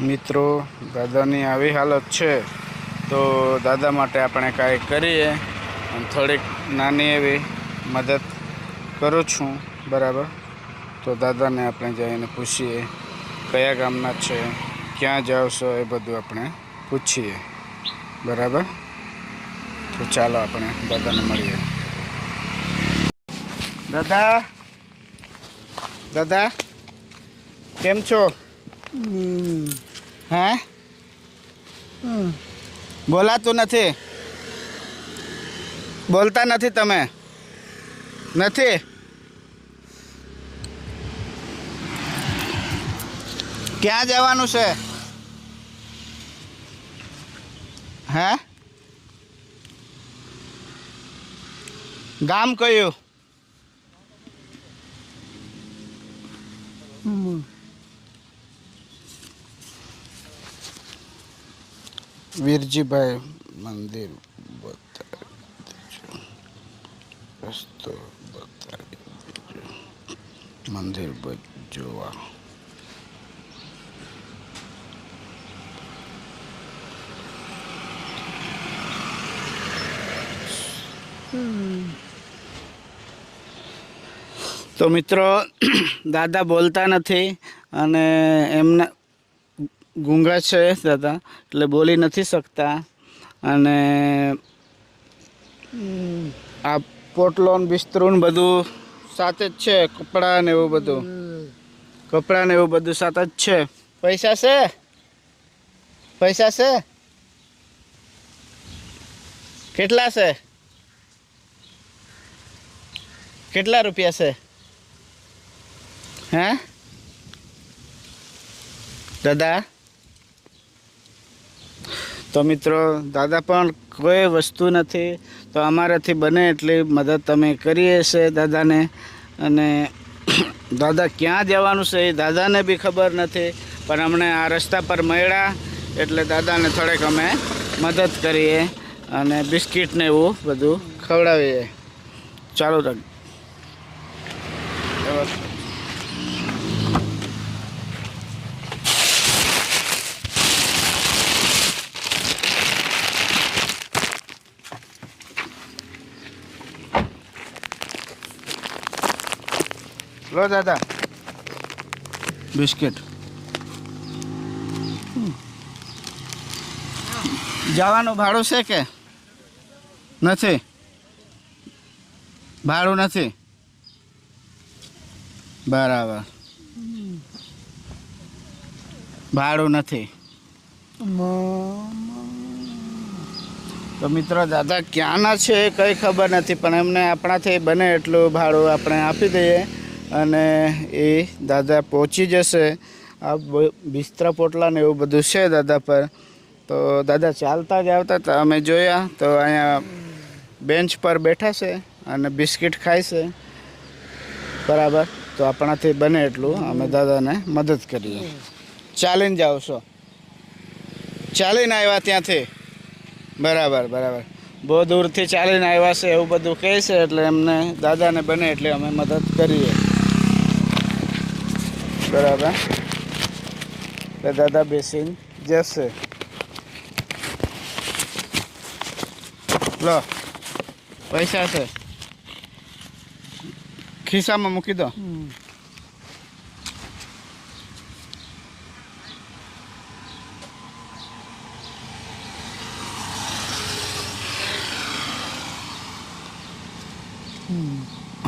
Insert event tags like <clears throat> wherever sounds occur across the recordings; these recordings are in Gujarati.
મિત્રો, દાદાની આવી હાલત છે, તો દાદા માટે આપણે કાંઈ કરીએ અને થોડીક નાની એવી મદદ કરું છું, બરાબર? તો દાદાને આપણે જઈને પૂછીએ, કયા ગામના છે, ક્યાં છો, એ બધું આપણે પૂછીએ, બરાબર? તો ચાલો આપણે દાદાને મળીએ. દાદા? દાદા? કેમ છો? હે? બોલાતું નથી. બોલતા નથી તમે. નથી. ક્યાં જવાનું છે? હે? ગામ કયું? વીરજીભાઈ મંદિર બતાવી રસ્તો મંદિર જોવા. તો મિત્રો દાદા બોલતા નથી અને એમના ગુંગા છે દાદા એટલે બોલી નથી શકતા. અને આ પોટલો ને બિસ્તરું બધું સાથે જ છે કપડાં ને એવું બધું. કપડાં ને એવું બધું સાથે જ છે. પૈસા છે? પૈસા છે? કેટલા છે? કેટલા રૂપિયા છે? હે? દાદા? તો મિત્રો, દાદા પણ કોઈ વસ્તુ નથી. તો અમારાથી બને એટલી મદદ તમે કરીએ છે દાદાને. અને <clears throat> દાદા ક્યાં જવાનું છે એ દાદાને બી ખબર નથી. પણ અમને આ રસ્તા પર મળ્યા એટલે દાદાને થોડેક અમે મદદ કરીએ અને બિસ્કિટને એવું બધું ખવડાવીએ. ચાલુ રાખ લો દાદા. બિસ્કિટ. જવાનું ભાડું છે કે? નથી. ભાડું નથી. બરાબર. ભાડું નથી. તો મિત્રો, દાદા ક્યાંના છે કંઈ ખબર નથી, પણ એમને આપણાથી બને એટલું ભાડું આપણે આપી દઈએ. અને એ દાદા પહોંચી જશે. આ બિસ્તરા પોટલા ને એવું બધું છે દાદા પર. તો દાદા ચાલતા જ આવતા હતા. અમે જોયા તો અહીંયા બેન્ચ પર બેઠા છે અને બિસ્કિટ ખાય છે. બરાબર. તો આપણાથી બને એટલું. અમે દાદાને મદદ કરીએ. ચાલીને જાઓ છો. ચાલીને આવ્યા ત્યાંથી. બરાબર બરાબર. બહુ દૂરથી ચાલીને આવ્યા છે એવું બધું કહે છે એટલે એમને દાદાને બને એટલે અમે મદદ કરીએ. બરાબર. એટલે દાદા બેસીને. જશે લો. પૈસા છે. ખિસ્સામાં મૂકી દો.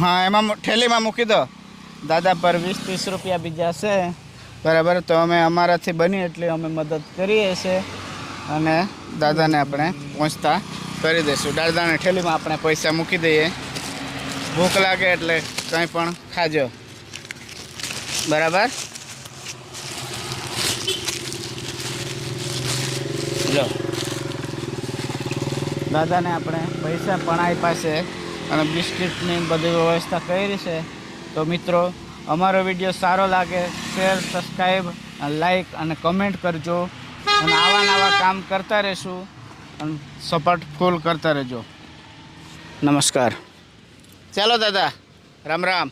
હા એમાં થેલીમાં મૂકી દો. દાદા પર વીસ ત્રીસ રૂપિયા બીજા છે. બરાબર, તો અમે અમારાથી બની એટલી અમે મદદ કરીએ છીએ અને દાદાને આપણે પહોંચતા કરી દઈશું. દાદાને ઠેલીમાં આપણે પૈસા મૂકી દઈએ. ભૂખ લાગે એટલે કંઈ પણ ખાજો. બરાબર? લો. દાદાને આપણે પૈસા પણ આપ્યા છે અને બિસ્કિટની બધી વ્યવસ્થા કરી છે. તો મિત્રો, અમારો વીડિયો સારો લાગે શેર સબસ્ક્રાઈબ લાઈક અને કમેન્ટ કરજો. અને આવા નવા કામ કરતા રહેશું. અને સપોર્ટ ફૂલ કરતા રહેજો. નમસ્કાર. ચાલો દાદા, રામ રામ.